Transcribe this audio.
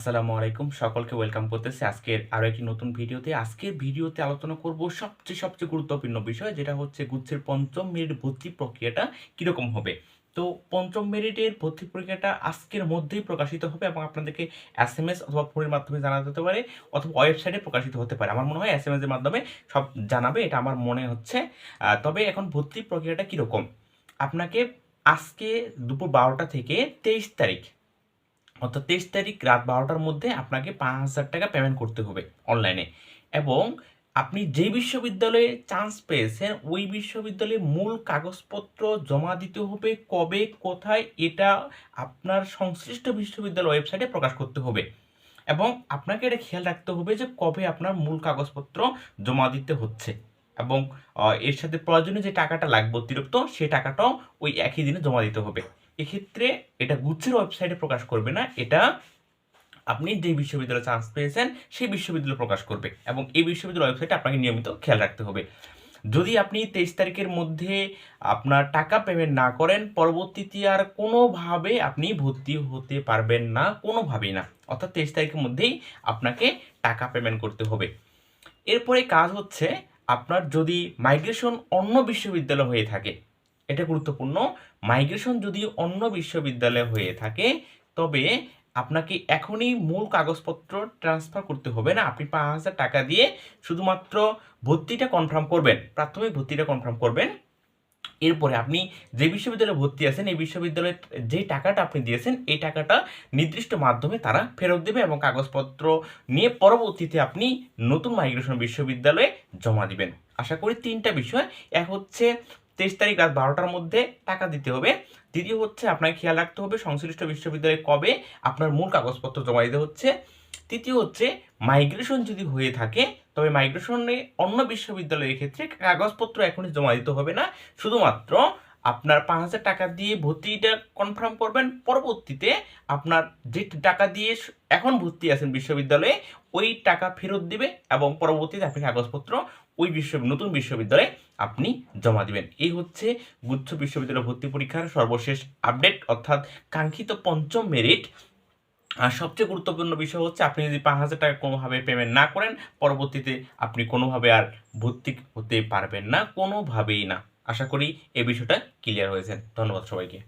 আসসালামু আলাইকুম। সকলকে ওয়েলকাম করতেছি আজকের আরও একটি নতুন ভিডিওতে। আজকের ভিডিওতে আলোচনা করব সবচেয়ে সবচেয়ে গুরুত্বপূর্ণ বিষয়, যেটা হচ্ছে গুচ্ছের পঞ্চম মেরিট ভর্তি প্রক্রিয়াটা কীরকম হবে। তো পঞ্চম মেরিটের ভর্তি প্রক্রিয়াটা আজকের মধ্যেই প্রকাশিত হবে এবং আপনাদেরকে এস এম এস অথবা ফোনের মাধ্যমে জানাতে হতে পারে অথবা ওয়েবসাইটে প্রকাশিত হতে পারে। আমার মনে হয় এস এম এর মাধ্যমে সব জানাবে, এটা আমার মনে হচ্ছে। তবে এখন ভর্তি প্রক্রিয়াটা কীরকম? আপনাকে আজকে দুপুর বারোটা থেকে তেইশ তারিখ অর্থাৎ তেইশ তারিখ রাত বারোটার মধ্যে আপনাকে পাঁচ হাজার টাকা পেমেন্ট করতে হবে অনলাইনে এবং আপনি যে বিশ্ববিদ্যালয়ে চান্স পেয়েছেন, ওই বিশ্ববিদ্যালয়ে মূল কাগজপত্র জমা দিতে হবে, কবে, কোথায়, এটা আপনার সংশ্লিষ্ট বিশ্ববিদ্যালয় ওয়েবসাইটে প্রকাশ করতে হবে। এবং আপনাকে এটা খেয়াল রাখতে হবে যে কবে আপনার মূল কাগজপত্র জমা দিতে হচ্ছে। এবং এর সাথে প্রয়োজনীয় যে টাকাটা লাগবে অতিরিক্ত, সেই টাকাটাও ওই একই দিনে জমা দিতে হবে। এক্ষেত্রে এটা গুচ্ছের ওয়েবসাইটে প্রকাশ করবে না, এটা আপনি যে বিশ্ববিদ্যালয়ে চান্স পেয়েছেন, সেই বিশ্ববিদ্যালয় প্রকাশ করবে এবং এই বিশ্ববিদ্যালয় ওয়েবসাইটে আপনাকে নিয়মিত খেয়াল রাখতে হবে। যদি আপনি তেইশ তারিখের মধ্যে আপনার টাকা পেমেন্ট না করেন, পরবর্তীতে আর কোনোভাবে আপনি ভর্তি হতে পারবেন না, কোনোভাবেই না। অর্থাৎ তেইশ তারিখের মধ্যেই আপনাকে টাকা পেমেন্ট করতে হবে। এরপরে কাজ হচ্ছে আপনার যদি মাইগ্রেশন অন্য বিশ্ববিদ্যালয় হয়ে থাকে, এটা গুরুত্বপূর্ণ মাইগ্রেশন যদি অন্য বিশ্ববিদ্যালয়ে হয়ে থাকে, তবে আপনাকে এখনই মূল কাগজপত্র ট্রান্সফার করতে হবে না। আপনি পাঁচ হাজার টাকা দিয়ে শুধুমাত্র ভর্তিটা কনফার্ম করবেন, প্রাথমিক ভর্তিটা কনফার্ম করবেন। এরপরে আপনি যে বিশ্ববিদ্যালয়ে ভর্তি আছেন, এই বিশ্ববিদ্যালয়ের যে টাকাটা আপনি দিয়েছেন, এই টাকাটা নির্দিষ্ট মাধ্যমে তারা ফেরত দেবে এবং কাগজপত্র নিয়ে পরবর্তীতে আপনি নতুন মাইগ্রেশন বিশ্ববিদ্যালয়ে জমা দিবেন। আশা করি তিনটা বিষয়, এক হচ্ছে তেইশ তারিখ রাত বারোটার মধ্যে টাকা দিতে হবে। দ্বিতীয় হচ্ছে আপনাকে খেয়াল রাখতে হবে সংশ্লিষ্ট বিশ্ববিদ্যালয়ে কবে আপনার মূল কাগজপত্র জমা দিতে হচ্ছে। তৃতীয় হচ্ছে মাইগ্রেশন যদি হয়ে থাকে, তবে মাইগ্রেশনে অন্য বিশ্ববিদ্যালয়ের ক্ষেত্রে কাগজপত্র এখনই জমা দিতে হবে না। শুধুমাত্র আপনার পাঁচ হাজার টাকা দিয়ে ভর্তিটা কনফার্ম করবেন। পরবর্তীতে আপনার যে টাকা দিয়ে এখন ভর্তি আছেন বিশ্ববিদ্যালয়ে, ওই টাকা ফেরত দিবে এবং পরবর্তীতে আপনি কাগজপত্র ওই বিশ্ব, নতুন বিশ্ববিদ্যালয়ে আপনি জমা দিবেন। এই হচ্ছে গুচ্ছ বিশ্ববিদ্যালয় ভর্তি পরীক্ষার সর্বশেষ আপডেট, অর্থাৎ কাঙ্ক্ষিত পঞ্চম মেরিট আর সবচেয়ে গুরুত্বপূর্ণ বিষয় হচ্ছে, আপনি যদি পাঁচ হাজার টাকা কোনোভাবে পেমেন্ট না করেন, পরবর্তীতে আপনি কোনোভাবে আর ভর্তি হতে পারবেন না, কোনোভাবেই না। আশা করি এই বিষয়টা ক্লিয়ার হয়েছে। ধন্যবাদ সবাইকে।